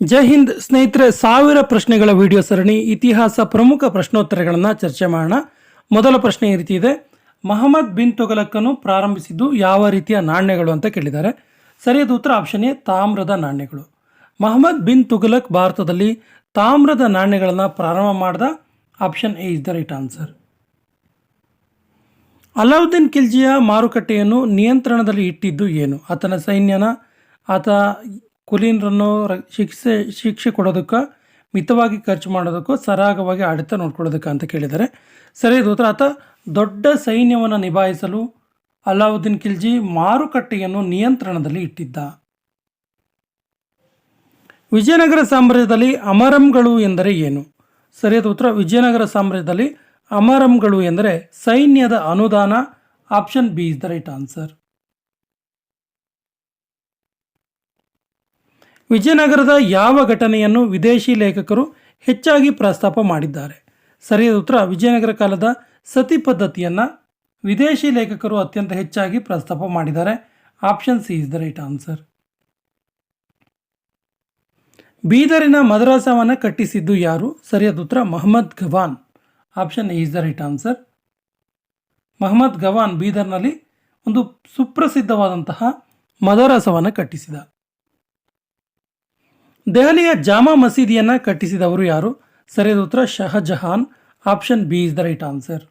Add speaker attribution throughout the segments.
Speaker 1: ಜೈ ಹಿಂದ್ ಸ್ನೇಹಿತರೆ, ಸಾವಿರ ಪ್ರಶ್ನೆಗಳ ವಿಡಿಯೋ ಸರಣಿ, ಇತಿಹಾಸ ಪ್ರಮುಖ ಪ್ರಶ್ನೋತ್ತರಗಳನ್ನು ಚರ್ಚೆ ಮಾಡೋಣ. ಮೊದಲ ಪ್ರಶ್ನೆ ಈ ರೀತಿ ಇದೆ. ಮಹಮ್ಮದ್ ಬಿನ್ ತುಗಲಕ್ಕನ್ನು ಪ್ರಾರಂಭಿಸಿದ್ದು ಯಾವ ರೀತಿಯ ನಾಣ್ಯಗಳು ಅಂತ ಕೇಳಿದ್ದಾರೆ. ಸರಿಯಾದ ಉತ್ತರ ಆಪ್ಷನ್ ಎ, ತಾಮ್ರದ ನಾಣ್ಯಗಳು. ಮಹಮ್ಮದ್ ಬಿನ್ ತುಗಲಕ್ ಭಾರತದಲ್ಲಿ ತಾಮ್ರದ ನಾಣ್ಯಗಳನ್ನು ಪ್ರಾರಂಭ ಮಾಡಿದ option A is the right answer Alauddin ಖಿಲ್ಜಿಯ ಮಾರುಕಟ್ಟೆಯನ್ನು ನಿಯಂತ್ರಣದಲ್ಲಿ ಇಟ್ಟಿದ್ದು ಏನು? ಆತನ ಸೈನ್ಯನ, ಆತ ಕುಲೀನರನ್ನು ಶಿಕ್ಷೆ ಶಿಕ್ಷೆ ಕೊಡೋದಕ್ಕೆ, ಮಿತವಾಗಿ ಖರ್ಚು ಮಾಡೋದಕ್ಕೂ ಸರಾಗವಾಗಿ ಆಡಳಿತ ನೋಡ್ಕೊಳ್ಳೋದಕ್ಕೆ ಅಂತ ಕೇಳಿದ್ದಾರೆ. ಸರಿಯಾದ ಉತ್ತರ. ಆತ, ದೊಡ್ಡ ಸೈನ್ಯವನ್ನು ನಿಭಾಯಿಸಲು ಅಲಾವುದ್ದೀನ್ ಖಿಲ್ಜಿ ಮಾರುಕಟ್ಟೆಯನ್ನು ನಿಯಂತ್ರಣದಲ್ಲಿ ಇಟ್ಟಿದ್ದ. ವಿಜಯನಗರ ಸಾಮ್ರಾಜ್ಯದಲ್ಲಿ ಅಮರಂಗಳು ಎಂದರೆ ಏನು? ಸರಿಯಾದ ಉತ್ತರ. ವಿಜಯನಗರ ಸಾಮ್ರಾಜ್ಯದಲ್ಲಿ ಅಮರಂಗಳು ಎಂದರೆ ಸೈನ್ಯದ ಅನುದಾನ, option B is the right answer. ವಿಜಯನಗರದ ಯಾವ ಘಟನೆಯನ್ನು ವಿದೇಶಿ ಲೇಖಕರು ಹೆಚ್ಚಾಗಿ ಪ್ರಸ್ತಾಪ ಮಾಡಿದ್ದಾರೆ? ಸರಿಯಾದ ಉತ್ತರ, ವಿಜಯನಗರ ಕಾಲದ ಸತಿ ಪದ್ಧತಿಯನ್ನು ವಿದೇಶಿ ಲೇಖಕರು ಅತ್ಯಂತ ಹೆಚ್ಚಾಗಿ ಪ್ರಸ್ತಾಪ ಮಾಡಿದ್ದಾರೆ. Option C is the right answer. ಬೀದರಿನ ಮದ್ರಾಸವನ್ನು ಕಟ್ಟಿಸಿದ್ದು ಯಾರು? ಸರಿಯಾದ ಉತ್ತರ, Mahammad Gawan option is the right answer. Mahammad Gawan ಬೀದರ್ನಲ್ಲಿ ಒಂದು ಸುಪ್ರಸಿದ್ಧವಾದಂತಹ ಮದರಸವನ್ನು ಕಟ್ಟಿಸಿದ. ದೆಹಲಿಯ ಜಾಮಾ ಮಸೀದಿಯನ್ನು ಕಟ್ಟಿಸಿದವರು ಯಾರು? ಸರಿಯಾದ ಉತ್ತರ, Shahjahan. Option B is the right answer.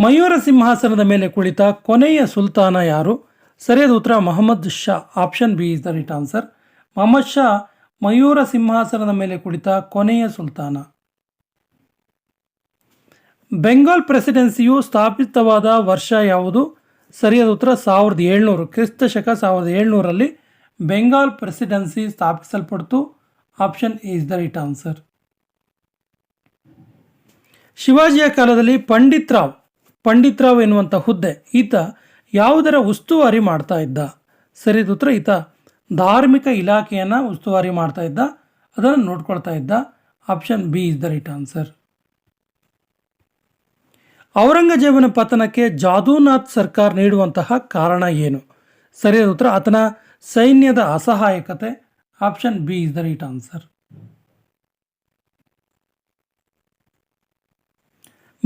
Speaker 1: Mayura ಸಿಂಹಾಸನದ ಮೇಲೆ ಕುಳಿತ ಕೊನೆಯ ಸುಲ್ತಾನ ಯಾರು? ಸರಿಯಾದ ಉತ್ತರ, Mohammad Shah. Option B is the right answer. Mohammad Shah Mayura ಸಿಂಹಾಸನದ ಮೇಲೆ ಕುಳಿತ ಕೊನೆಯ ಸುಲ್ತಾನ. ಬೆಂಗಾಲ್ ಪ್ರೆಸಿಡೆನ್ಸಿಯು ಸ್ಥಾಪಿತವಾದ ವರ್ಷ ಯಾವುದು? ಸರಿಯಾದ ಉತ್ತರ ಸಾವಿರದ ಏಳ್ನೂರು. ಕ್ರಿಸ್ತ ಶಕ ಸಾವಿರದ ಏಳ್ನೂರಲ್ಲಿ Bengal presidency ಸ್ಥಾಪಿಸಲ್ಪಡ್ತು. Option is the right answer. ಶಿವಾಜಿಯ ಕಾಲದಲ್ಲಿ ಪಂಡಿತ್ ರಾವ್ ಪಂಡಿತ್ ರಾವ್ ಎನ್ನುವಂಥ ಹುದ್ದೆ, ಈತ ಯಾವುದರ ಉಸ್ತುವಾರಿ ಮಾಡ್ತಾ ಇದ್ದ? ಸರಿಯಾದ ಉತ್ತರ, ಈತ ಧಾರ್ಮಿಕ ಇಲಾಖೆಯನ್ನು ಉಸ್ತುವಾರಿ ಮಾಡ್ತಾ ಇದ್ದ, ಅದನ್ನು ನೋಡ್ಕೊಳ್ತಾ ಇದ್ದ. Option B is the right answer. ಔರಂಗಜೇಬನ ಪತನಕ್ಕೆ ಜಾದೂನಾಥ್ ಸರ್ಕಾರ ನೀಡುವಂತಹ ಕಾರಣ ಏನು? ಸರಿಯಾದ ಉತ್ತರ, ಆತನ ಸೈನ್ಯದ ಅಸಹಾಯಕತೆ. Option B is the right answer.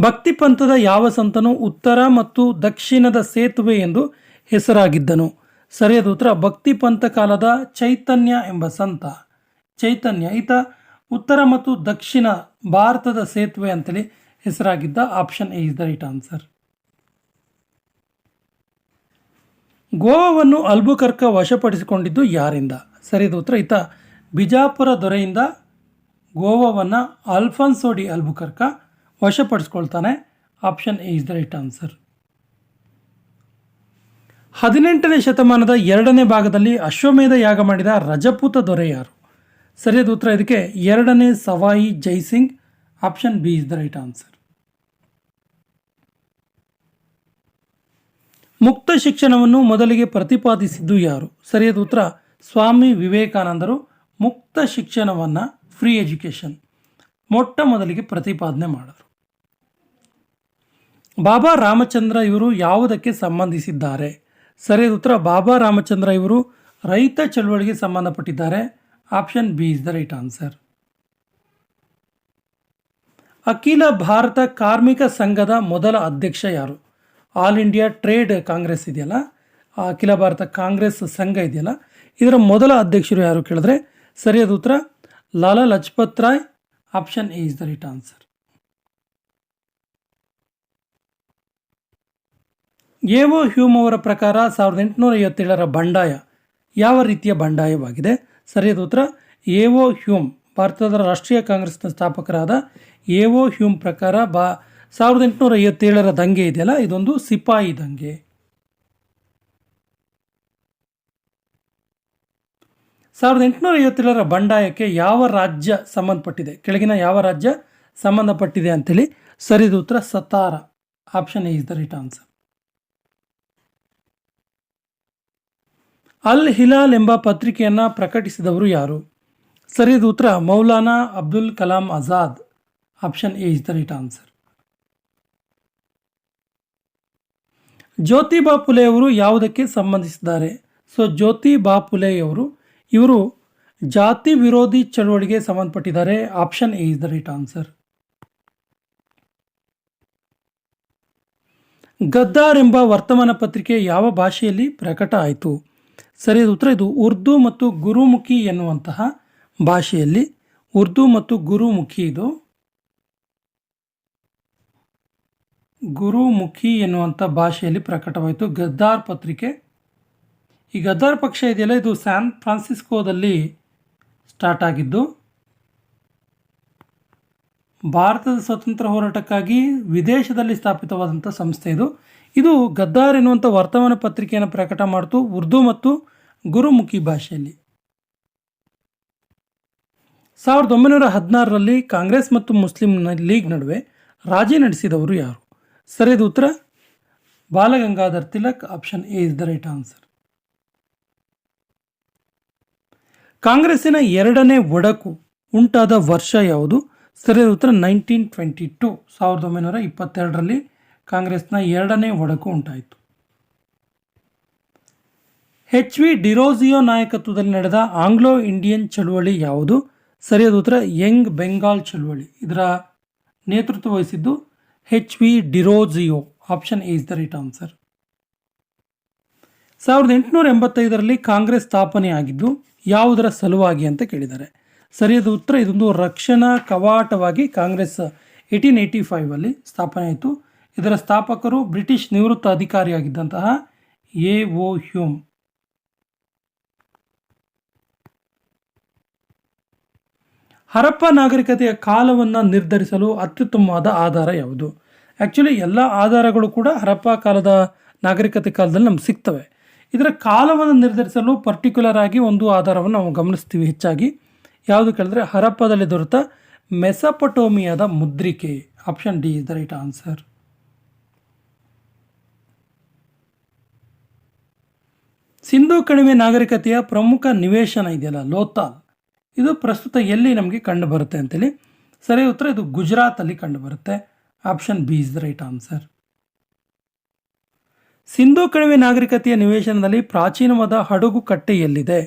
Speaker 1: ಭಕ್ತಿ ಪಂಥದ ಯಾವ ಸಂತನು ಉತ್ತರ ಮತ್ತು ದಕ್ಷಿಣದ ಸೇತುವೆ ಎಂದು ಹೆಸರಾಗಿದ್ದನು? ಸರಿಯಾದ ಉತ್ತರ, ಭಕ್ತಿ ಪಂಥ ಕಾಲದ ಚೈತನ್ಯ ಎಂಬ ಸಂತ. ಚೈತನ್ಯ, ಈತ ಉತ್ತರ ಮತ್ತು ದಕ್ಷಿಣ ಭಾರತದ ಸೇತುವೆ ಅಂತೇಳಿ ಹೆಸರಾಗಿದ್ದ option A is the right answer ಗೋವಾವನ್ನು Albuquerque ವಶಪಡಿಸಿಕೊಂಡಿದ್ದು ಯಾರಿಂದ? ಸರಿಯಾದ ಉತ್ತರ ಈತ ಬಿಜಾಪುರ ದೊರೆಯಿಂದ ಗೋವಾವನ್ನು Alfonso de Albuquerque ವಶಪಡಿಸ್ಕೊಳ್ತಾನೆ. Option A is the right answer ಹದಿನೆಂಟನೇ ಶತಮಾನದ ಎರಡನೇ ಭಾಗದಲ್ಲಿ ಅಶ್ವಮೇಧ ಯಾಗ ಮಾಡಿದ ರಜಪೂತ ದೊರೆ ಯಾರು? ಸರಿಯಾದ ಉತ್ತರ, ಇದಕ್ಕೆ ಎರಡನೇ Sawai Jaisingh option B is the right answer ಮುಕ್ತ ಶಿಕ್ಷಣವನ್ನು ಮೊದಲಿಗೆ ಪ್ರತಿಪಾದಿಸಿದ್ದು ಯಾರು? ಸರಿಯಾದ ಉತ್ತರ, ಸ್ವಾಮಿ ವಿವೇಕಾನಂದರು. ಮುಕ್ತ ಶಿಕ್ಷಣವನ್ನು ಫ್ರೀ ಎಜುಕೇಷನ್ ಮೊಟ್ಟ ಮೊದಲಿಗೆ ಪ್ರತಿಪಾದನೆ ಮಾಡಿದರು. ಬಾಬಾ ರಾಮಚಂದ್ರ ಇವರು ಯಾವುದಕ್ಕೆ ಸಂಬಂಧಿಸಿದ್ದಾರೆ? ಸರಿಯಾದ ಉತ್ತರ, ಬಾಬಾ ರಾಮಚಂದ್ರ ಇವರು ರೈತ ಚಳವಳಿಗೆ ಸಂಬಂಧಪಟ್ಟಿದ್ದಾರೆ. Option B is the right answer. ಅಖಿಲ ಭಾರತ ಕಾರ್ಮಿಕ ಸಂಘದ ಮೊದಲ ಅಧ್ಯಕ್ಷ ಯಾರು? ಆಲ್ ಇಂಡಿಯಾ ಟ್ರೇಡ್ ಕಾಂಗ್ರೆಸ್ ಇದೆಯಲ್ಲ? ಅಖಿಲ ಭಾರತ ಕಾಂಗ್ರೆಸ್ ಸಂಘ ಇದೆಯಲ್ಲ? ಇದರ ಮೊದಲ ಅಧ್ಯಕ್ಷರು ಯಾರು ಕೇಳಿದ್ರೆ? ಸರಿಯಾದ ಉತ್ತರ, Lala Lajpat Rai. Option A is the right answer. A O Hume ಅವರ ಪ್ರಕಾರ ಸಾವಿರದ ಎಂಟುನೂರ ಐವತ್ತೇಳರ ಬಂಡಾಯ ಯಾವ ರೀತಿಯ ಬಂಡಾಯವಾಗಿದೆ? ಸರಿಯಾದ ಉತ್ತರ ಎವೋ ಹ್ಯೂಮ್. ಭಾರತದ ರಾಷ್ಟ್ರೀಯ ಕಾಂಗ್ರೆಸ್ನ ಸ್ಥಾಪಕರಾದ ಎವೋ ಹ್ಯೂಮ್ ಪ್ರಕಾರ ಬಾ ಸಾವಿರದ ಎಂಟುನೂರ ಐವತ್ತೇಳರ ದಂಗೆ ಇದೆಯಲ್ಲ? ಇದೊಂದು ಸಿಪಾಯಿ ದಂಗೆ. ಸಾವಿರದ ಎಂಟುನೂರ ಐವತ್ತೇಳರ ಬಂಡಾಯಕ್ಕೆ ಯಾವ ರಾಜ್ಯ ಸಂಬಂಧಪಟ್ಟಿದೆ? ಕೆಳಗಿನ ಯಾವ ರಾಜ್ಯ ಸಂಬಂಧಪಟ್ಟಿದೆ ಅಂತೇಳಿ ಸರಿದ ಉತ್ತರ Satara option is the right answer Al Hilal ಎಂಬ ಪತ್ರಿಕೆಯನ್ನು ಪ್ರಕಟಿಸಿದವರು ಯಾರು? ಸರಿಯಾದ ಉತ್ತರ Maulana Abdul Kalam Azad. Option A is the right answer Jyotiba ಬಾಪುಲೆಯವರು ಯಾವುದಕ್ಕೆ ಸಂಬಂಧಿಸಿದ್ದಾರೆ? ಸೊ, ಜ್ಯೋತಿ ಬಾಪುಲೆಯವರು ಇವರು ಜಾತಿ ವಿರೋಧಿ ಚಳುವಳಿಗೆ ಸಂಬಂಧಪಟ್ಟಿದ್ದಾರೆ. Option A is the right answer. Ghadar ಎಂಬ ವರ್ತಮಾನ ಪತ್ರಿಕೆ ಯಾವ ಭಾಷೆಯಲ್ಲಿ ಪ್ರಕಟ ಆಯಿತು? ಸರಿಯಾದ ಉತ್ತರ, ಇದು ಉರ್ದು ಮತ್ತು ಗುರುಮುಖಿ ಎನ್ನುವಂತಹ ಭಾಷೆಯಲ್ಲಿ, ಉರ್ದು ಮತ್ತು ಗುರುಮುಖಿ ಇದು. ಗುರುಮುಖಿ ಎನ್ನುವಂಥ ಭಾಷೆಯಲ್ಲಿ ಪ್ರಕಟವಾಯಿತು. ಗದ್ದಾರ್ ಪತ್ರಿಕೆ. ಈ ಗದ್ದಾರ್ ಪಕ್ಷ ಇದೆಯಲ್ಲ, ಇದು ಸ್ಯಾನ್ ಫ್ರಾನ್ಸಿಸ್ಕೋದಲ್ಲಿ ಸ್ಟಾರ್ಟ್ ಆಗಿದ್ದು, ಭಾರತದ ಸ್ವತಂತ್ರ ಹೋರಾಟಕ್ಕಾಗಿ ವಿದೇಶದಲ್ಲಿ ಸ್ಥಾಪಿತವಾದಂಥ ಸಂಸ್ಥೆ ಇದು. ಇದು ಗದ್ದಾರ್ ಎನ್ನುವಂಥ ವರ್ತಮಾನ ಪತ್ರಿಕೆಯನ್ನು ಪ್ರಕಟ ಮಾಡಿತು ಉರ್ದು ಮತ್ತು ಗುರುಮುಖಿ ಭಾಷೆಯಲ್ಲಿ. ಸಾವಿರದ ಒಂಬೈನೂರ ಹದಿನಾರರಲ್ಲಿ ಕಾಂಗ್ರೆಸ್ ಮತ್ತು ಮುಸ್ಲಿಂ ಲೀಗ್ ನಡುವೆ ರಾಜಿ ನಡೆಸಿದವರು ಯಾರು? ಸರಿಯಾದ ಉತ್ತರ? Balagangadhar Tilak, option A is the right answer. ಕಾಂಗ್ರೆಸ್ಸಿನ ಎರಡನೇ ಒಡಕು ಉಂಟಾದ ವರ್ಷ ಯಾವುದು? ಸರಿಯಾದ ಉತ್ತರ ನೈನ್ಟೀನ್ ಟ್ವೆಂಟಿ ಟು, ಸಾವಿರದ ಒಂಬೈನೂರ ಇಪ್ಪತ್ತೆರಡರಲ್ಲಿ ಕಾಂಗ್ರೆಸ್ನ ಎರಡನೇ ಒಡಕು ಉಂಟಾಯಿತು. ಎಚ್ ವಿ ಡಿರೋಜಿಯೋ ನಾಯಕತ್ವದಲ್ಲಿ ನಡೆದ ಆಂಗ್ಲೋ ಇಂಡಿಯನ್ ಚಳುವಳಿ ಯಾವುದು? ಸರಿಯಾದ ಉತ್ತರ ಯಂಗ್ ಬೆಂಗಾಲ್ ಚಳುವಳಿ. ಇದರ ನೇತೃತ್ವ ವಹಿಸಿದ್ದು H V Derozio option A is the right answer ಸಾವಿರದ ಎಂಟುನೂರ ಎಂಬತ್ತೈದರಲ್ಲಿ ಕಾಂಗ್ರೆಸ್ ಸ್ಥಾಪನೆಯಾಗಿದ್ದು, ಯಾವುದರ ಸಲುವಾಗಿ ಅಂತ ಕೇಳಿದ್ದಾರೆ. ಸರಿಯಾದ ಉತ್ತರ, ಇದೊಂದು ರಕ್ಷಣಾ ಕವಾಟವಾಗಿ ಕಾಂಗ್ರೆಸ್ ಏಯ್ಟೀನ್ ಏಯ್ಟಿ ಫೈವಲ್ಲಿ ಸ್ಥಾಪನೆ ಆಯಿತು. ಇದರ ಸ್ಥಾಪಕರು ಬ್ರಿಟಿಷ್ ನಿವೃತ್ತ ಅಧಿಕಾರಿಯಾಗಿದ್ದಂತಹ ಎ ಓ ಹ್ಯೂಮ್. ಹರಪ್ಪ ನಾಗರಿಕತೆಯ ಕಾಲವನ್ನು ನಿರ್ಧರಿಸಲು ಅತ್ಯುತ್ತಮವಾದ ಆಧಾರ ಯಾವುದು? ಆ್ಯಕ್ಚುಲಿ ಎಲ್ಲ ಆಧಾರಗಳು ಕೂಡ ಹರಪ್ಪ ಕಾಲದ ನಾಗರಿಕತೆ ಕಾಲದಲ್ಲಿ ನಮ್ಗೆ ಸಿಗ್ತವೆ. ಇದರ ಕಾಲವನ್ನು ನಿರ್ಧರಿಸಲು ಪರ್ಟಿಕ್ಯುಲರ್ ಆಗಿ ಒಂದು ಆಧಾರವನ್ನು ನಾವು ಗಮನಿಸ್ತೀವಿ ಹೆಚ್ಚಾಗಿ. ಯಾವುದು ಕೇಳಿದ್ರೆ ಹರಪ್ಪದಲ್ಲಿ ದೊರೆತ ಮೆಸಪಟೋಮಿಯಾದ ಮುದ್ರಿಕೆ. Option D is the right answer Sindhu ಕಣಿವೆ ನಾಗರಿಕತೆಯ ಪ್ರಮುಖ ನಿವೇಶನ ಇದೆಯಲ್ಲ ಲೋತಾಲ್ ಇದು ಪ್ರಸ್ತುತ ಎಲ್ಲಿ ನಮಗೆ ಕಂಡು ಬರುತ್ತೆ ಅಂತೇಳಿ. ಸರಿ, ಉತ್ತರ ಇದು ಗುಜರಾತಲ್ಲಿ ಕಂಡು ಬರುತ್ತೆ. Option B is the right answer Sindhu ಕಣಿವೆ ನಾಗರಿಕತೆಯ ನಿವೇಶನದಲ್ಲಿ ಪ್ರಾಚೀನವಾದ ಹಡಗು ಕಟ್ಟೆ ಎಲ್ಲಿದೆ?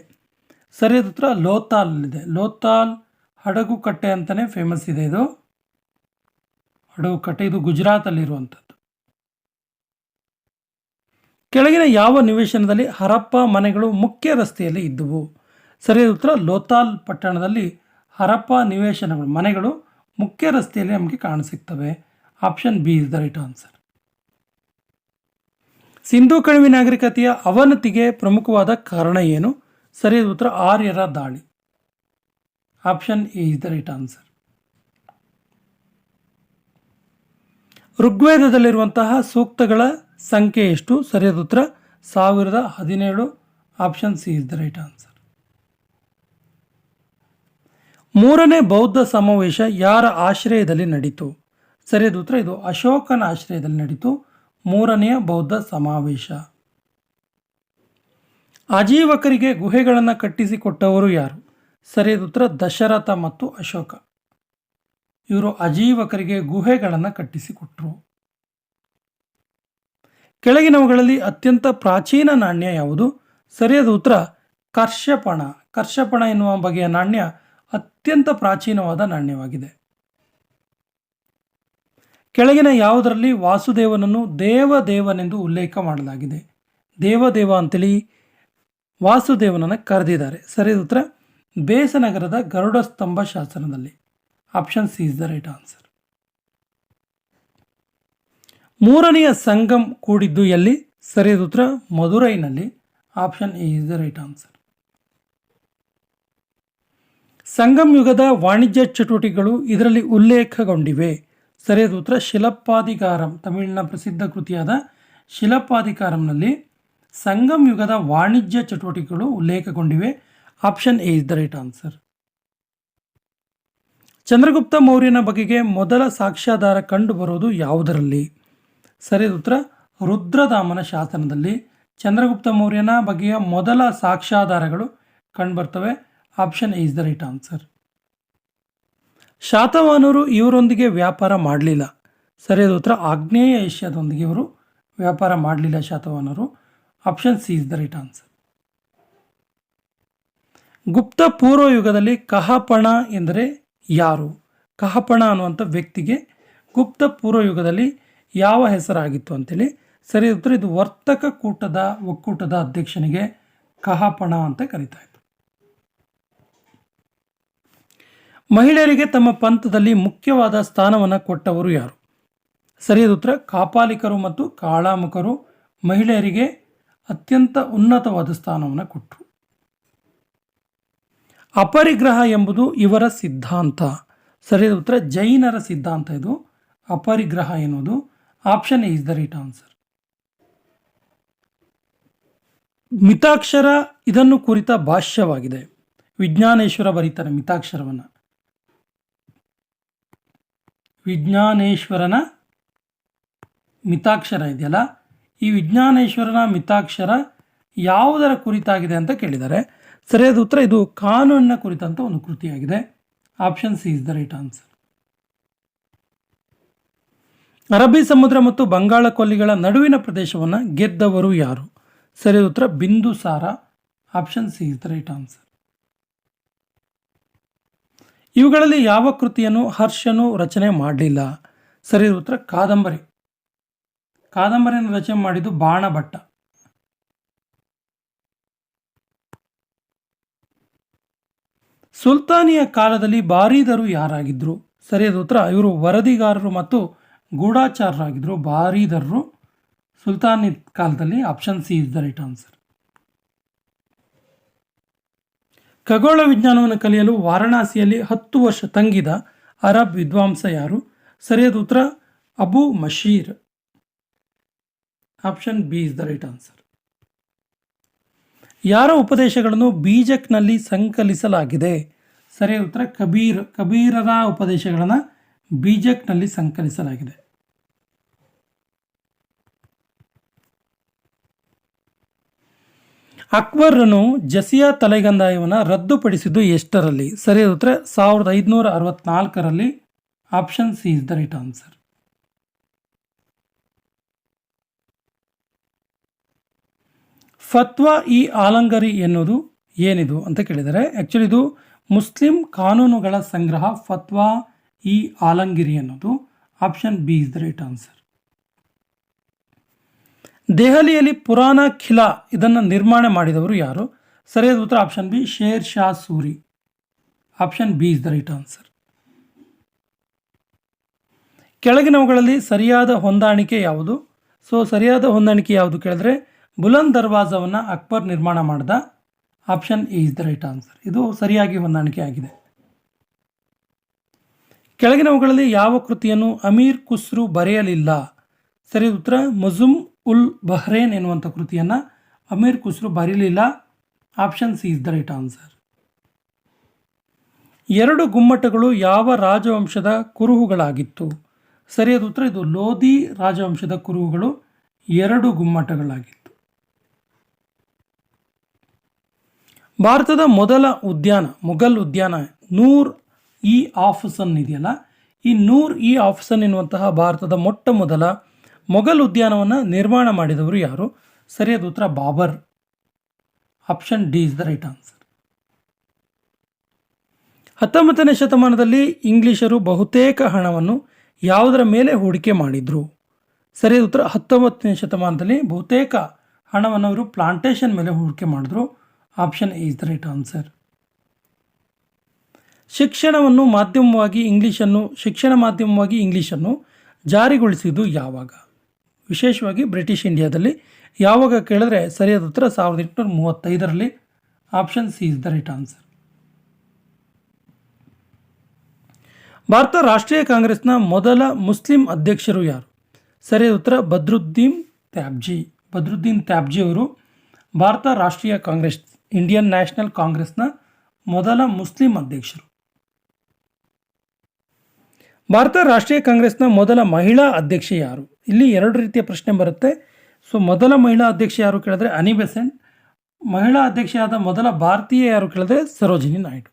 Speaker 1: ಸರಿಯಾದ ಉತ್ತರ ಲೋತಾಲ್ ಇದೆ ಲೋತಾಲ್ ಹಡಗು ಕಟ್ಟೆ ಅಂತಲೇ ಫೇಮಸ್ ಇದೆ ಇದು. ಹಡಗು ಕಟ್ಟೆ, ಇದು ಗುಜರಾತಲ್ಲಿರುವಂಥದ್ದು. ಕೆಳಗಿನ ಯಾವ ನಿವೇಶನದಲ್ಲಿ ಹರಪ್ಪ ಮನೆಗಳು ಮುಖ್ಯ ರಸ್ತೆಯಲ್ಲಿ ಇದ್ದುವು? ಸರಿಯಾದ ಉತ್ತರ. ಲೋತಾಲ್ ಪಟ್ಟಣದಲ್ಲಿ ಹರಪ್ಪ ನಿವೇಶನಗಳು, ಮನೆಗಳು ಮುಖ್ಯ ರಸ್ತೆಯಲ್ಲಿ ನಮಗೆ ಕಾಣಸಿಗ್ತವೆ. Option B is the right answer. Sindhu ಕಣಿವೆ ನಾಗರಿಕತೆಯ ಅವನತಿಗೆ ಪ್ರಮುಖವಾದ ಕಾರಣ ಏನು? ಸರಿಯಾದ ಉತ್ತರ. ಆರ್ಯರ ದಾಳಿ. Option A is the right answer. ಋಗ್ವೇದದಲ್ಲಿರುವಂತಹ ಸೂಕ್ತಗಳ ಸಂಖ್ಯೆ ಎಷ್ಟು? ಸರಿಯಾದ ಉತ್ತರ. ಸಾವಿರದ ಹದಿನೇಳು. Option C is the right answer. ಮೂರನೇ ಬೌದ್ಧ ಸಮಾವೇಶ ಯಾರ ಆಶ್ರಯದಲ್ಲಿ ನಡೀತು? ಸರಿಯಾದ ಉತ್ತರ. ಇದು ಅಶೋಕನ ಆಶ್ರಯದಲ್ಲಿ ನಡೀತು. ಮೂರನೆಯ ಬೌದ್ಧ ಸಮಾವೇಶ. ಆಜೀವಕರಿಗೆ ಗುಹೆಗಳನ್ನು ಕಟ್ಟಿಸಿಕೊಟ್ಟವರು ಯಾರು? ಸರಿಯಾದ ಉತ್ತರ. ದಶರಥ ಮತ್ತು ಅಶೋಕ. ಇವರು ಅಜೀವಕರಿಗೆ ಗುಹೆಗಳನ್ನು ಕಟ್ಟಿಸಿಕೊಟ್ರು. ಕೆಳಗಿನವುಗಳಲ್ಲಿ ಅತ್ಯಂತ ಪ್ರಾಚೀನ ನಾಣ್ಯ ಯಾವುದು? ಸರಿಯಾದ ಉತ್ತರ. ಕರ್ಷಪಣ. ಕರ್ಷಪಣ ಎನ್ನುವ ಬಗೆಯ ನಾಣ್ಯ ಅತ್ಯಂತ ಪ್ರಾಚೀನವಾದ ನಾಣ್ಯವಾಗಿದೆ. ಕೆಳಗಿನ ಯಾವುದರಲ್ಲಿ ವಾಸುದೇವನನ್ನು ದೇವದೇವನೆಂದು ಉಲ್ಲೇಖ ಮಾಡಲಾಗಿದೆ. ದೇವದೇವ ಅಂತೇಳಿ ವಾಸುದೇವನನ್ನು ಕರೆದಿದ್ದಾರೆ. ಸರಿ ಉತ್ತರ ಬೇಸನಗರದ ಗರುಡ ಸ್ತಂಭ ಶಾಸನದಲ್ಲಿ. Option C is the right answer ಮೂರನೆಯ ಸಂಗಮ್ ಕೂಡಿದ್ದು ಎಲ್ಲಿ? ಸರಿಯಾದ ಉತ್ತರ ಮಧುರೈನಲ್ಲಿ option A is the right answer Sangam ಯುಗದ ವಾಣಿಜ್ಯ ಚಟುವಟಿಕೆಗಳು ಇದರಲ್ಲಿ ಉಲ್ಲೇಖಗೊಂಡಿವೆ. ಸರಿಯಾದ ಉತ್ತರ ಶಿಲಪಾಧಿಕಾರಂ ತಮಿಳಿನ ಪ್ರಸಿದ್ಧ ಕೃತಿಯಾದ ಶಿಲಪಾಧಿಕಾರಂನಲ್ಲಿ ಸಂಗಮ್ ಯುಗದ ವಾಣಿಜ್ಯ ಚಟುವಟಿಕೆಗಳು ಉಲ್ಲೇಖಗೊಂಡಿವೆ. Option A is the right answer. Chandragupta ಮೌರ್ಯನ ಬಗೆಗೆ ಮೊದಲ ಸಾಕ್ಷ್ಯಾಧಾರ ಕಂಡುಬರೋದು ಯಾವುದರಲ್ಲಿ? ಸರಿಯಾದ ಉತ್ತರ ರುದ್ರದಾಮನ ಶಾಸನದಲ್ಲಿ ಚಂದ್ರಗುಪ್ತ ಮೌರ್ಯನ ಬಗೆಯ ಮೊದಲ ಸಾಕ್ಷ್ಯಾಧಾರಗಳು ಕಂಡುಬರ್ತವೆ. Option A is the right answer ಶಾತವಾಹನರು ಇವರೊಂದಿಗೆ ವ್ಯಾಪಾರ ಮಾಡಲಿಲ್ಲ. ಸರಿಯಾದ ಉತ್ತರ. ಆಗ್ನೇಯ ಏಷ್ಯಾದೊಂದಿಗೆ ಇವರು ವ್ಯಾಪಾರ ಮಾಡಲಿಲ್ಲ ಶಾತವಾಹನರು option C is the right answer Gupta ಪೂರ್ವ ಯುಗದಲ್ಲಿ ಕಹಪಣ ಎಂದರೆ ಯಾರು? ಕಹಪಣ ಅನ್ನುವಂಥ ವ್ಯಕ್ತಿಗೆ ಗುಪ್ತ ಪೂರ್ವ ಯುಗದಲ್ಲಿ ಯಾವ ಹೆಸರಾಗಿತ್ತು ಅಂತೇಳಿ. ಸರಿಯಾದ ಉತ್ತರ. ಇದು ವರ್ತಕ ಕೂಟದ ಒಕ್ಕೂಟದ ಅಧ್ಯಕ್ಷನಿಗೆ ಕಹಪಣ ಅಂತ ಕರೀತಾ ಇತ್ತು ಮಹಿಳೆಯರಿಗೆ ತಮ್ಮ ಪಂಥದಲ್ಲಿ ಮುಖ್ಯವಾದ ಸ್ಥಾನವನ್ನು ಕೊಟ್ಟವರು ಯಾರು? ಸರಿಯಾದ ಉತ್ತರ, ಕಾಪಾಲಿಕರು ಮತ್ತು ಕಾಳಾಮುಖರು ಮಹಿಳೆಯರಿಗೆ ಅತ್ಯಂತ ಉನ್ನತವಾದ ಸ್ಥಾನವನ್ನು ಕೊಟ್ಟರು ಅಪರಿಗ್ರಹ ಎಂಬುದು ಇವರ ಸಿದ್ಧಾಂತ. ಸರಿಯಾದ ಉತ್ತರ, ಜೈನರ ಸಿದ್ಧಾಂತ ಇದು. ಅಪರಿಗ್ರಹ ಎನ್ನುವುದು option is the right answer Mitakshara ಇದನ್ನು ಕುರಿತ ಭಾಷ್ಯವಾಗಿದೆ. ವಿಜ್ಞಾನೇಶ್ವರ ಬರೀತಾರೆ ಮಿತಾಕ್ಷರವನ್ನು. ವಿಜ್ಞಾನೇಶ್ವರನ ಮಿತಾಕ್ಷರ ಇದೆಯಲ್ಲ? ಈ ವಿಜ್ಞಾನೇಶ್ವರನ ಮಿತಾಕ್ಷರ ಯಾವುದರ ಕುರಿತಾಗಿದೆ ಅಂತ ಕೇಳಿದ್ದಾರೆ ಸರಿಯಾದ ಉತ್ತರ ಇದು ಕಾನೂನಿನ ಕುರಿತಂತ ಒಂದು ಕೃತಿಯಾಗಿದೆ. Option C is the right answer ಅರಬ್ಬಿ ಸಮುದ್ರ ಮತ್ತು ಬಂಗಾಳ ಕೊಲ್ಲಿಗಳ ನಡುವಿನ ಪ್ರದೇಶವನ್ನು ಗೆದ್ದವರು ಯಾರು? ಸರಿಯಾದ ಉತ್ತರ Bindusara. Option C is the right answer ಇವುಗಳಲ್ಲಿ ಯಾವ ಕೃತಿಯನ್ನು ಹರ್ಷನು ರಚನೆ ಮಾಡಲಿಲ್ಲ? ಸರಿಯಾದ ಉತ್ತರ ಕಾದಂಬರಿ. ಕಾದಂಬರಿಯನ್ನು ರಚನೆ ಮಾಡಿದ್ದು ಬಾಣಭಟ್ಟ. ಸುಲ್ತಾನಿಯ ಕಾಲದಲ್ಲಿ ಬಾರೀದರು ಯಾರಾಗಿದ್ದರು ಸರಿಯಾದ ಉತ್ತರ ಇವರು ವರದಿಗಾರರು ಮತ್ತು ಗೂಢಾಚಾರರಾಗಿದ್ದರು ಬಾರಿದರರು ಸುಲ್ತಾನಿ ಕಾಲದಲ್ಲಿ option C is the right answer ಖಗೋಳ ವಿಜ್ಞಾನವನ್ನು ಕಲಿಯಲು ವಾರಣಾಸಿಯಲ್ಲಿ ಹತ್ತು ವರ್ಷ ತಂಗಿದ ಅರಬ್ ವಿದ್ವಾಂಸ ಯಾರು? ಸರಿಯಾದ ಉತ್ತರ, Abu Mashar. Option B is the right answer. ಯಾರ ಉಪದೇಶಗಳನ್ನು ಬೀಜಕ್ನಲ್ಲಿ ಸಂಕಲಿಸಲಾಗಿದೆ? ಸರಿಯಾದ ಉತ್ತರ, ಕಬೀರ್. ಕಬೀರರ ಉಪದೇಶಗಳನ್ನು ಬೀಜಕ್ನಲ್ಲಿ ಸಂಕಲಿಸಲಾಗಿದೆ. ಅಕ್ಬರನು ಜಸಿಯಾ ತಲೆಗಂದಾಯವನ್ನು ರದ್ದುಪಡಿಸಿದ್ದು ಎಷ್ಟರಲ್ಲಿ? ಸರಿ, ಉತ್ತರ ಸಾವಿರದ ಐದುನೂರ ಅರವತ್ನಾಲ್ಕರಲ್ಲಿ option C is the right answer. Fatwa e Alamgiri ಎನ್ನುವುದು ಏನಿದು ಅಂತ ಕೇಳಿದರೆ ಆ್ಯಕ್ಚುಲಿ ಇದು ಮುಸ್ಲಿಂ ಕಾನೂನುಗಳ ಸಂಗ್ರಹ ಫತ್ವಾ ಇ ಆಲಂಗಿರಿ ಅನ್ನೋದು option B is the right answer. ದೆಹಲಿಯಲ್ಲಿ ಪುರಾಣ ಖಿಲಾ ಇದನ್ನು ನಿರ್ಮಾಣ ಮಾಡಿದವರು ಯಾರು? ಸರಿಯಾದ ಉತ್ತರ option B Sher Shah Suri. Option B is the right answer ಕೆಳಗಿನವುಗಳಲ್ಲಿ ಸರಿಯಾದ ಹೊಂದಾಣಿಕೆ ಯಾವುದು? ಸೊ ಸರಿಯಾದ ಹೊಂದಾಣಿಕೆ ಯಾವುದು ಕೇಳಿದ್ರೆ, ಬುಲಂದ್ ದರ್ವಾಜವನ್ನು ಅಕ್ಬರ್ ನಿರ್ಮಾಣ ಮಾಡಿದ. Option A is the right answer ಇದು ಸರಿಯಾಗಿ ಹೊಂದಾಣಿಕೆ ಆಗಿದೆ. ಕೆಳಗಿನವುಗಳಲ್ಲಿ ಯಾವ ಕೃತಿಯನ್ನು ಅಮೀರ್ ಖುಸ್ರು ಬರೆಯಲಿಲ್ಲ? ಸರಿಯಾದ ಉತ್ತರ ಮುಜುಮ್ ಉಲ್ ಬಹ್ರೇನ್ ಎನ್ನುವಂಥ ಕೃತಿಯನ್ನು Amir Khusro ಬರೀಲಿಲ್ಲ. Option C is the right answer. ಎರಡು ಗುಮ್ಮಟಗಳು ಯಾವ ರಾಜವಂಶದ ಕುರುಹುಗಳಾಗಿತ್ತು? ಸರಿಯಾದ ಉತ್ತರ ಇದು ಲೋಧಿ ರಾಜವಂಶದ ಕುರುಹುಗಳು ಎರಡು ಗುಮ್ಮಟಗಳಾಗಿತ್ತು. ಭಾರತದ ಮೊದಲ ಉದ್ಯಾನ, ಮೊಘಲ್ ಉದ್ಯಾನ ನೂರ್ ಇ ಆಫ್ಸನ್ ಇದೆಯಲ್ಲ? ಈ ನೂರ್ ಇ ಆಫ್ಸನ್ ಎನ್ನುವಂತಹ ಭಾರತದ ಮೊಟ್ಟ ಮೊದಲ ಮೊಘಲ್ ಉದ್ಯಾನವನ್ನು ನಿರ್ಮಾಣ ಮಾಡಿದವರು ಯಾರು? ಸರಿಯಾದ ಉತ್ತರ Babur. Option D is the right answer. ಹತ್ತೊಂಬತ್ತನೇ ಶತಮಾನದಲ್ಲಿ ಇಂಗ್ಲಿಷರು ಬಹುತೇಕ ಹಣವನ್ನು ಯಾವುದರ ಮೇಲೆ ಹೂಡಿಕೆ ಮಾಡಿದ್ರು? ಸರಿಯಾದ ಉತ್ತರ ಹತ್ತೊಂಬತ್ತನೇ ಶತಮಾನದಲ್ಲಿ ಬಹುತೇಕ ಹಣವನ್ನು ಅವರು ಪ್ಲಾಂಟೇಶನ್ ಮೇಲೆ ಹೂಡಿಕೆ ಮಾಡಿದ್ರು. Option A is the right answer. ಶಿಕ್ಷಣವನ್ನು ಮಾಧ್ಯಮವಾಗಿ ಇಂಗ್ಲೀಷನ್ನು, ಶಿಕ್ಷಣ ಮಾಧ್ಯಮವಾಗಿ ಇಂಗ್ಲೀಷನ್ನು ಜಾರಿಗೊಳಿಸಿದ್ದು ಯಾವಾಗ? ವಿಶೇಷವಾಗಿ ಬ್ರಿಟಿಷ್ ಇಂಡಿಯಾದಲ್ಲಿ. ಯಾವಾಗ ಕೇಳಿದ್ರೆ ಸರಿಯಾದ ಉತ್ತರ ಸಾವಿರದ ಎಂಟುನೂರ ಮೂವತ್ತೈದರಲ್ಲಿ. Option C is the right answer. Bharat ರಾಷ್ಟ್ರೀಯ ಕಾಂಗ್ರೆಸ್ನ ಮೊದಲ ಮುಸ್ಲಿಂ ಅಧ್ಯಕ್ಷರು ಯಾರು? ಸರಿಯಾದ ಉತ್ತರ ಬದ್ರುದ್ದೀನ್ ತ್ಯಾಬ್ಜಿ. ಬದ್ರುದ್ದೀನ್ ತ್ಯಾಬ್ಜಿ ಅವರು ಭಾರತ ರಾಷ್ಟ್ರೀಯ ಕಾಂಗ್ರೆಸ್, ಇಂಡಿಯನ್ ನ್ಯಾಷನಲ್ ಕಾಂಗ್ರೆಸ್ನ ಮೊದಲ ಮುಸ್ಲಿಂ ಅಧ್ಯಕ್ಷರು. ಭಾರತ ರಾಷ್ಟ್ರೀಯ ಕಾಂಗ್ರೆಸ್ನ ಮೊದಲ ಮಹಿಳಾ ಅಧ್ಯಕ್ಷೆ ಯಾರು? ಇಲ್ಲಿ ಎರಡು ರೀತಿಯ ಪ್ರಶ್ನೆ ಬರುತ್ತೆ. ಸೊ ಮೊದಲ ಮಹಿಳಾ ಅಧ್ಯಕ್ಷೆ ಯಾರು ಕೇಳಿದ್ರೆ ಅನಿ ಬೆಸೆಂಟ್, ಮಹಿಳಾ ಅಧ್ಯಕ್ಷೆಯಾದ ಮೊದಲ ಭಾರತೀಯ ಯಾರು ಕೇಳಿದ್ರೆ ಸರೋಜಿನಿ ನಾಯ್ಡು.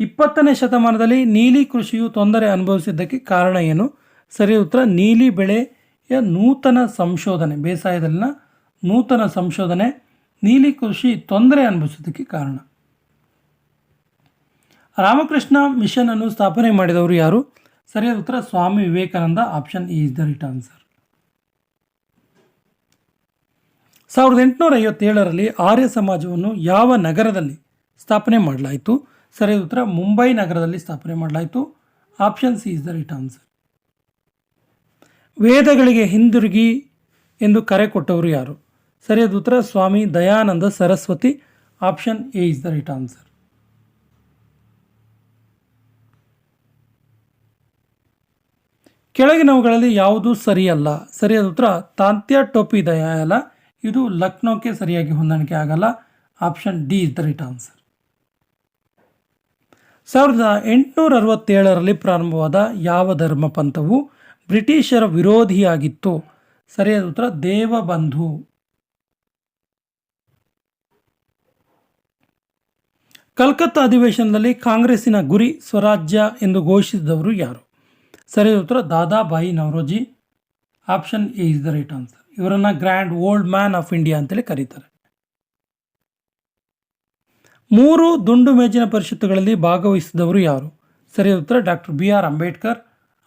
Speaker 1: ಇಪ್ಪತ್ತನೇ ಶತಮಾನದಲ್ಲಿ ನೀಲಿ ಕೃಷಿಯು ತೊಂದರೆ ಅನುಭವಿಸಿದ್ದಕ್ಕೆ ಕಾರಣ ಏನು? ಸರಿ ಉತ್ತರ, ನೀಲಿ ಬೆಳೆಯ ನೂತನ ಸಂಶೋಧನೆ, ಬೇಸಾಯದಲ್ಲಿನ ನೂತನ ಸಂಶೋಧನೆ, ನೀಲಿ ಕೃಷಿ ತೊಂದರೆ ಅನುಭವಿಸೋದಕ್ಕೆ ಕಾರಣ. ರಾಮಕೃಷ್ಣ ಮಿಷನ್ ಅನ್ನು ಸ್ಥಾಪನೆ ಮಾಡಿದವರು ಯಾರು? ಸರಿಯಾದ ಉತ್ತರ Swami Vivekananda, option E is the right answer. ಸಾವಿರದ ಎಂಟುನೂರ ಐವತ್ತೇಳರಲ್ಲಿ ಆರ್ಯ ಸಮಾಜವನ್ನು ಯಾವ ನಗರದಲ್ಲಿ ಸ್ಥಾಪನೆ ಮಾಡಲಾಯಿತು? ಸರಿಯಾದ ಉತ್ತರ ಮುಂಬೈ ನಗರದಲ್ಲಿ ಸ್ಥಾಪನೆ ಮಾಡಲಾಯಿತು. Option C is the right answer. ವೇದಗಳಿಗೆ ಹಿಂದಿರುಗಿ ಎಂದು ಕರೆ ಕೊಟ್ಟವರು ಯಾರು? ಸರಿಯಾದ ಉತ್ತರ Swami Dayananda Saraswati, option A is the right answer. ಕೆಳಗಿನವುಗಳಲ್ಲಿ ಯಾವುದು ಸರಿಯಲ್ಲ? ಸರಿಯಾದ ಉತ್ತರ, ತಾಂತ್ಯ ಟೋಪಿ ದಯಾಲ ಇದು ಲಕ್ನೋಕ್ಕೆ ಸರಿಯಾಗಿ ಹೊಂದಾಣಿಕೆ ಆಗಲ್ಲ. Option D is the right answer. ಸಾವಿರದ ಎಂಟುನೂರ ಅರವತ್ತೇಳರಲ್ಲಿ ಪ್ರಾರಂಭವಾದ ಯಾವ ಧರ್ಮ ಪಂಥವು ಬ್ರಿಟಿಷರ ವಿರೋಧಿಯಾಗಿತ್ತು? ಸರಿಯಾದ ಉತ್ತರ, ದೇವಬಂಧು. ಕಲ್ಕತ್ತಾ ಅಧಿವೇಶನದಲ್ಲಿ ಕಾಂಗ್ರೆಸ್ಸಿನ ಗುರಿ ಸ್ವರಾಜ್ಯ ಎಂದು ಘೋಷಿಸಿದವರು ಯಾರು? ಸರಿಯಾದ ಉತ್ತರ Dadabhai Naoroji. Option A is the right answer ಇವರನ್ನು grand old man of India ಅಂತೇಳಿ ಕರೀತಾರೆ. ಮೂರು ದುಂಡು ಮೇಜಿನ ಪರಿಷತ್ತುಗಳಲ್ಲಿ ಭಾಗವಹಿಸಿದವರು ಯಾರು? ಸರಿಯಾದ ಉತ್ತರ doctor B R Ambedkar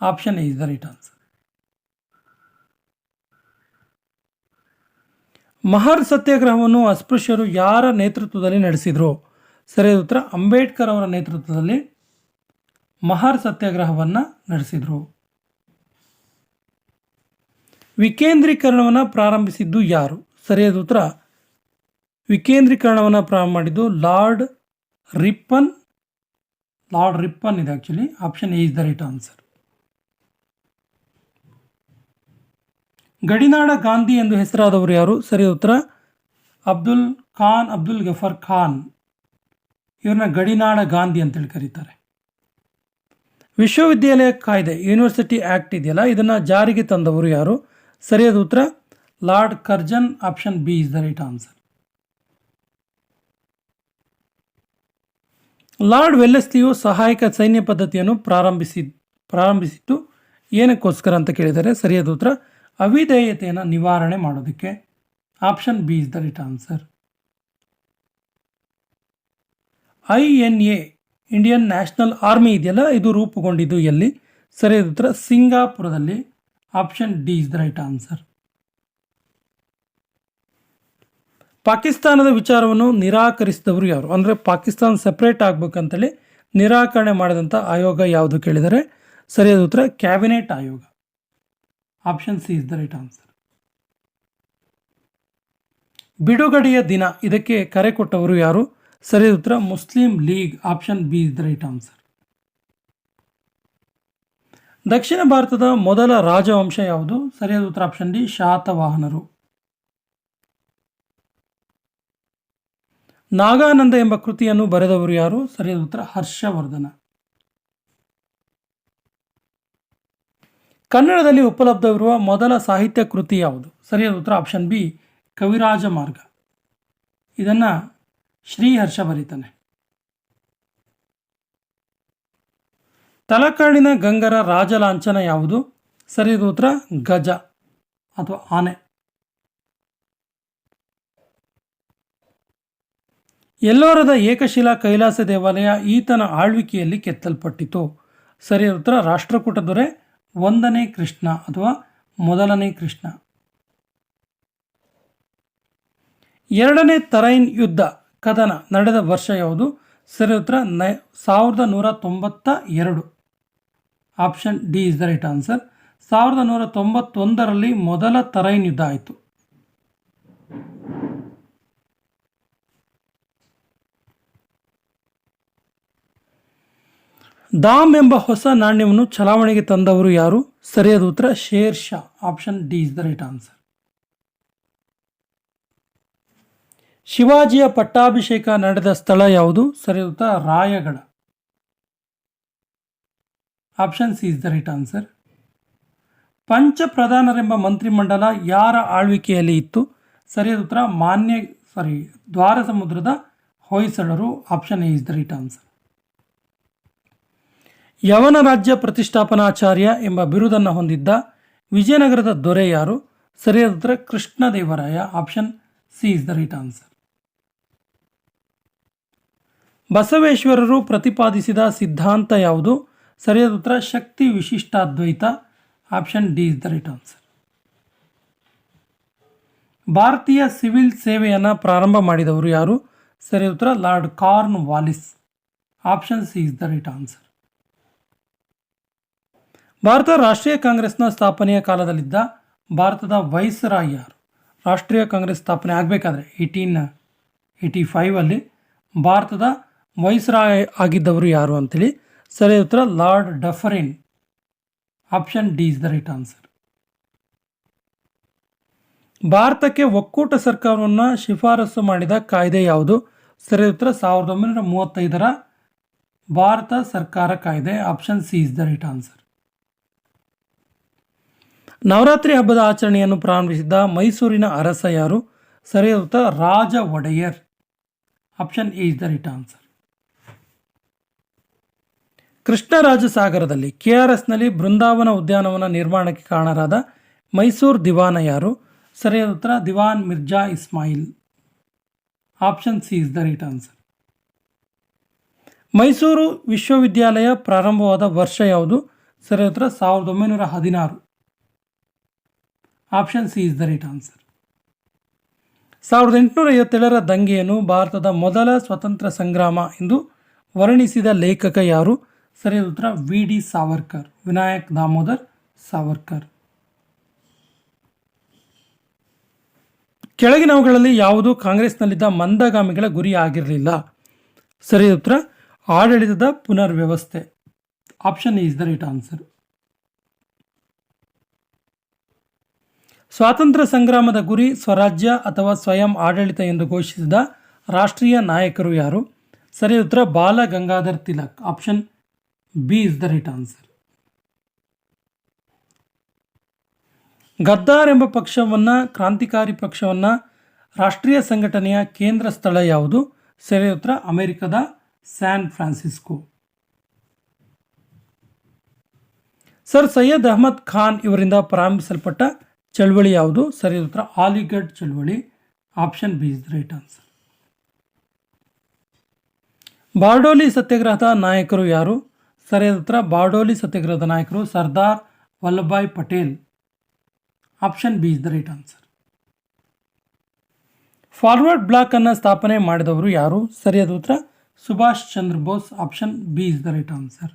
Speaker 1: option A is the right answer Mahar ಸತ್ಯಾಗ್ರಹವನ್ನು ಅಸ್ಪೃಶ್ಯರು ಯಾರ ನೇತೃತ್ವದಲ್ಲಿ ನಡೆಸಿದರು? ಸರಿಯಾದ ಉತ್ತರ ಅಂಬೇಡ್ಕರ್ ಅವರ ನೇತೃತ್ವದಲ್ಲಿ ಮಹರ್ ಸತ್ಯಾಗ್ರಹವನ್ನು ನಡೆಸಿದರು. ವಿಕೇಂದ್ರೀಕರಣವನ್ನು ಪ್ರಾರಂಭಿಸಿದ್ದು ಯಾರು? ಸರಿಯಾದ ಉತ್ತರ, ವಿಕೇಂದ್ರೀಕರಣವನ್ನು ಪ್ರಾರಂಭ ಮಾಡಿದ್ದು ಲಾರ್ಡ್ ರಿಪ್ಪನ್. ಲಾರ್ಡ್ ರಿಪ್ಪನ್ ಇದೆ actually option A is the right answer ಗಡಿನಾಡ ಗಾಂಧಿ ಎಂದು ಹೆಸರಾದವರು ಯಾರು? ಸರಿಯಾದ ಉತ್ತರ, ಅಬ್ದುಲ್ ಖಾನ್, ಅಬ್ದುಲ್ ಗಫರ್ ಖಾನ್. ಇವ್ರನ್ನ ಗಡಿನಾಡ ಗಾಂಧಿ ಅಂತೇಳಿ ಕರೀತಾರೆ. ವಿಶ್ವವಿದ್ಯಾಲಯ ಕಾಯ್ದೆ ಯೂನಿವರ್ಸಿಟಿ ಆ್ಯಕ್ಟ್ ಇದೆಯಲ್ಲ? ಇದನ್ನು ಜಾರಿಗೆ ತಂದವರು ಯಾರು? ಸರಿಯಾದ ಉತ್ತರ, Lord Curzon, option B is the right answer. Lord ವೆಲ್ಲೆಸ್ಲಿಯು ಸಹಾಯಕ ಸೈನ್ಯ ಪದ್ಧತಿಯನ್ನು ಪ್ರಾರಂಭಿಸಿ, ಪ್ರಾರಂಭಿಸಿತ್ತು. ಏನಕ್ಕೋಸ್ಕರ ಅಂತ ಕೇಳಿದರೆ ಸರಿಯಾದ ಉತ್ತರ, ಅವಿಧೇಯತೆಯನ್ನು ನಿವಾರಣೆ ಮಾಡೋದಕ್ಕೆ. Option B is the right answer. I N A Indian National Army ಇದೆಯಲ್ಲ? ಇದು ರೂಪುಗೊಂಡಿದ್ದು ಎಲ್ಲಿ? ಸರಿಯಾದ ಉತ್ತರ, ಸಿಂಗಾಪುರದಲ್ಲಿ. Option D is the right answer ಪಾಕಿಸ್ತಾನದ ವಿಚಾರವನ್ನು ನಿರಾಕರಿಸಿದವರು ಯಾರು? ಅಂದರೆ ಪಾಕಿಸ್ತಾನ ಸೆಪ್ರೇಟ್ ಆಗಬೇಕಂತೇಳಿ ನಿರಾಕರಣೆ ಮಾಡಿದಂಥ ಆಯೋಗ ಯಾವುದು ಕೇಳಿದರೆ? ಸರಿಯಾದ ಉತ್ತರ, ಕ್ಯಾಬಿನೆಟ್ ಆಯೋಗ. Option C is the right answer ಬಿಡುಗಡೆಯ ದಿನ, ಇದಕ್ಕೆ ಕರೆ ಕೊಟ್ಟವರು ಯಾರು? ಸರಿಯಾದ ಉತ್ತರ Muslim League option B is the right answer. ದಕ್ಷಿಣ ಭಾರತದ ಮೊದಲ ರಾಜವಂಶ ಯಾವುದು? ಸರಿಯಾದ ಉತ್ತರ ಆಪ್ಷನ್ ಡಿ, ಶಾತವಾಹನರು. ನಾಗಾನಂದ ಎಂಬ ಕೃತಿಯನ್ನು ಬರೆದವರು ಯಾರು? ಸರಿಯಾದ ಉತ್ತರ ಹರ್ಷವರ್ಧನ. ಕನ್ನಡದಲ್ಲಿ ಉಪಲಬ್ಧವಿರುವ ಮೊದಲ ಸಾಹಿತ್ಯ ಕೃತಿ ಯಾವುದು? ಸರಿಯಾದ ಉತ್ತರ ಆಪ್ಷನ್ ಬಿ ಕವಿರಾಜ ಮಾರ್ಗ ಇದನ್ನು ಶ್ರೀಹರ್ಷ ಬರೀತಾನೆ. ತಲಕಾಡಿನ ಗಂಗರ ರಾಜಲಾಂಛನ ಯಾವುದು? ಸರಿ ಉತ್ತರ ಗಜ ಅಥವಾ ಆನೆ. ಎಲ್ಲೋರದ ಏಕಶಿಲಾ ಕೈಲಾಸ ದೇವಾಲಯ ಈತನ ಆಳ್ವಿಕೆಯಲ್ಲಿ ಕೆತ್ತಲ್ಪಟ್ಟಿತು. ಸರಿ ಉತ್ತರ ರಾಷ್ಟ್ರಕೂಟ ದೊರೆ ಒಂದನೇ ಕೃಷ್ಣ ಅಥವಾ ಮೊದಲನೇ ಕೃಷ್ಣ. ಎರಡನೇ ತರೈನ್ ಯುದ್ಧ. ಕದನ ನಡೆದ ವರ್ಷ ಯಾವುದು? ಸರಿ, ಉತ್ತರ ನ ಸಾವಿರದ ನೂರ ತೊಂಬತ್ತ ಎರಡು. Option D is the right answer. ಸಾವಿರದ ನೂರ ತೊಂಬತ್ತೊಂದರಲ್ಲಿ ಮೊದಲ ತರೈನ್ ಯುದ್ಧ ಆಯಿತು. ದಾಮ್ ಎಂಬ ಹೊಸ ನಾಣ್ಯವನ್ನು ಚಲಾವಣೆಗೆ ತಂದವರು ಯಾರು? ಸರಿಯಾದ ಉತ್ತರ Sher Shah. Option D is the right answer. ಶಿವಾಜಿಯ ಪಟ್ಟಾಭಿಷೇಕ ನಡೆದ ಸ್ಥಳ ಯಾವುದು? ಸರಿಯಾದ ಉತ್ತರ Raigad option C is the right answer ಪಂಚ ಪ್ರಧಾನರೆಂಬ ಮಂತ್ರಿಮಂಡಲ ಯಾರ ಆಳ್ವಿಕೆಯಲ್ಲಿ ಇತ್ತು? ಸರಿಯಾದ ಉತ್ತರ, ಮಾನ್ಯ ಸಾರಿ ದ್ವಾರ ಸಮುದ್ರದ ಹೊಯ್ಸಳರು. Option A is the right answer ಯವನ ರಾಜ್ಯ ಪ್ರತಿಷ್ಠಾಪನಾಚಾರ್ಯ ಎಂಬ ಬಿರುದನ್ನು ಹೊಂದಿದ್ದ ವಿಜಯನಗರದ ದೊರೆ ಯಾರು? ಸರಿಯಾದ ಉತ್ತರ, Krishnadevaraya. Option C is the right answer ಬಸವೇಶ್ವರರು ಪ್ರತಿಪಾದಿಸಿದ ಸಿದ್ಧಾಂತ ಯಾವುದು? ಸರಿಯಾದ ಉತ್ತರ, ಶಕ್ತಿ Vishishtadvaita. Option D is the right answer. ಭಾರತೀಯ ಸಿವಿಲ್ ಸೇವೆಯನ್ನು ಪ್ರಾರಂಭ ಮಾಡಿದವರು ಯಾರು? ಸರಿಯಾದ ಉತ್ತರ, Lord Cornwallis. Option C is the right answer. Bharat ರಾಷ್ಟ್ರೀಯ ಕಾಂಗ್ರೆಸ್ನ ಸ್ಥಾಪನೆಯ ಕಾಲದಲ್ಲಿದ್ದ ಭಾರತದ ವೈಸ್ರಾಯ್ ಯಾರು? ರಾಷ್ಟ್ರೀಯ ಕಾಂಗ್ರೆಸ್ ಸ್ಥಾಪನೆ ಆಗಬೇಕಾದ್ರೆ ಏಯ್ಟೀನ್ ಏಯ್ಟಿ ಫೈವಲ್ಲಿ ಭಾರತದ ವೈಸ್ರಾಯ್ ಆಗಿದ್ದವರು ಯಾರು ಅಂತೇಳಿ ಸರಿ, ಉತ್ತರ, Lord Dufferin. Option D is the right answer. ಭಾರತಕ್ಕೆ ಒಕ್ಕೂಟ ಸರ್ಕಾರವನ್ನು ಶಿಫಾರಸು ಮಾಡಿದ ಕಾಯ್ದೆ ಯಾವುದು? ಸರಿಯಾದ ಉತ್ತರ, ಸಾವಿರದ ಒಂಬೈನೂರ ಮೂವತ್ತೈದರ ಭಾರತ ಸರ್ಕಾರ ಕಾಯ್ದೆ. Option C is the right answer. Navaratri ಹಬ್ಬದ ಆಚರಣೆಯನ್ನು ಪ್ರಾರಂಭಿಸಿದ ಮೈಸೂರಿನ ಅರಸ ಯಾರು? ಸರಿಯಾದ ಉತ್ತರ, Raja Wodeyar. Option A is the right answer. ಕೃಷ್ಣರಾಜಸಾಗರದಲ್ಲಿ K R ಎಸ್ನಲ್ಲಿ ಬೃಂದಾವನ ಉದ್ಯಾನವನ ನಿರ್ಮಾಣಕ್ಕೆ ಕಾರಣರಾದ ಮೈಸೂರು ದಿವಾನ ಯಾರು? ಸರಿಯಾದ ಉತ್ತರ, Diwan Mirza Ismail. Option C is the right answer. Mysore ವಿಶ್ವವಿದ್ಯಾಲಯ ಪ್ರಾರಂಭವಾದ ವರ್ಷ ಯಾವುದು? ಸರಿಯಾದ ಉತ್ತರ, ಸಾವಿರದ ಒಂಬೈನೂರ ಹದಿನಾರು. Option C is the right answer. ಸಾವಿರದ ಎಂಟುನೂರ ಐವತ್ತೇಳರ ದಂಗೆಯನ್ನು ಭಾರತದ ಮೊದಲ ಸ್ವತಂತ್ರ ಸಂಗ್ರಾಮ ಎಂದು ವರ್ಣಿಸಿದ ಲೇಖಕ ಯಾರು? ಸರಿಯಾದ ಉತ್ತರ ವಿ ಡಿ ಸಾವರ್ಕರ್, ವಿನಾಯಕ್ ದಾಮೋದರ್ ಸಾವರ್ಕರ್. ಕೆಳಗಿನವುಗಳಲ್ಲಿ ಯಾವುದು ಕಾಂಗ್ರೆಸ್ನಲ್ಲಿದ್ದ ಮಂದಗಾಮಿಗಳ ಗುರಿ ಆಗಿರಲಿಲ್ಲ? ಸರಿಯಾದ ಉತ್ತರ ಆಡಳಿತದ ಪುನರ್ವ್ಯವಸ್ಥೆ. Option is the right answer ಸ್ವಾತಂತ್ರ್ಯ ಸಂಗ್ರಾಮದ ಗುರಿ ಸ್ವರಾಜ್ಯ ಅಥವಾ ಸ್ವಯಂ ಆಡಳಿತ ಎಂದು ಘೋಷಿಸಿದ ರಾಷ್ಟ್ರೀಯ ನಾಯಕರು ಯಾರು? ಸರಿಯಾದ ಉತ್ತರ Bal Gangadhar Tilak. Option B is the right answer Ghadar ಎಂಬ ಪಕ್ಷವನ್ನು, ಕ್ರಾಂತಿಕಾರಿ ಪಕ್ಷವನ್ನು ರಾಷ್ಟ್ರೀಯ ಸಂಘಟನೆಯ ಕೇಂದ್ರ ಸ್ಥಳ ಯಾವುದು? ಉತ್ತರ, ಅಮೆರಿಕದ San Francisco. Sir, Syed Ahmad Khan ಇವರಿಂದ ಪ್ರಾರಂಭಿಸಲ್ಪಟ್ಟ ಚಳವಳಿ ಯಾವುದು? ಉತ್ತರ, ಆಲಿಗಢ್ ಚಳವಳಿ. Option B is the right answer Bardoli ಸತ್ಯಾಗ್ರಹದ ನಾಯಕರು ಯಾರು? ಸರಿಯಾದ ಉತ್ತರ ಬಾರ್ಡೋಲಿ ಸತ್ಯಾಗ್ರಹದ ನಾಯಕರು Sardar Vallabhbhai Patel. Option B is the right answer. Forward Bloc ಅನ್ನು ಸ್ಥಾಪನೆ ಮಾಡಿದವರು ಯಾರು? ಸರಿಯಾದ ಉತ್ತರ Subhas Chandra Bose. Option B is the right answer.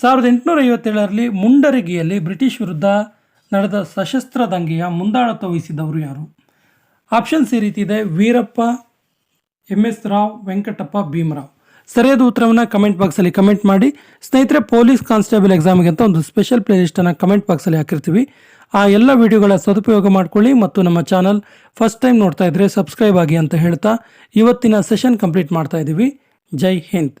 Speaker 1: ಸಾವಿರದ ಎಂಟುನೂರ ಐವತ್ತೇಳರಲ್ಲಿ ಮುಂಡರಗಿಯಲ್ಲಿ ಬ್ರಿಟಿಷ್ ವಿರುದ್ಧ ನಡೆದ ಸಶಸ್ತ್ರ ದಂಗೆಯ ಮುಂದಾಳತ್ವ ವಹಿಸಿದವರು ಯಾರು? ಆಪ್ಷನ್ಸ್ ಈ ರೀತಿ ಇದೆ, ವೀರಪ್ಪ, ಎಂ ಎಸ್ ರಾವ್, ವೆಂಕಟಪ್ಪ ಭೀಮರಾವ್. ಸರಿಯಾದ ಉತ್ತರವನ್ನು ಕಮೆಂಟ್ ಬಾಕ್ಸಲ್ಲಿ ಕಮೆಂಟ್ ಮಾಡಿ. ಸ್ನೇಹಿತರೆ ಪೊಲೀಸ್ ಕಾನ್ಸ್ಟೇಬಲ್ ಎಕ್ಸಾಮ್ಗೆ ಅಂತ ಒಂದು ಸ್ಪೆಷಲ್ ಪ್ಲೇಲಿಸ್ಟನ್ನು ಕಮೆಂಟ್ ಬಾಕ್ಸಲ್ಲಿ ಹಾಕಿರ್ತೀವಿ. ಆ ಎಲ್ಲ ವಿಡಿಯೋಗಳ ಸದುಪಯೋಗ ಮಾಡ್ಕೊಳ್ಳಿ ಮತ್ತು ನಮ್ಮ ಚಾನಲ್ ಫಸ್ಟ್ ಟೈಮ್ ನೋಡ್ತಾ ಇದ್ರೆ ಸಬ್ಸ್ಕ್ರೈಬ್ ಆಗಿ ಅಂತ ಹೇಳ್ತಾ ಇವತ್ತಿನ ಸೆಷನ್ ಕಂಪ್ಲೀಟ್ ಮಾಡ್ತಾ ಇದ್ದೀವಿ ಜೈ ಹಿಂದ್.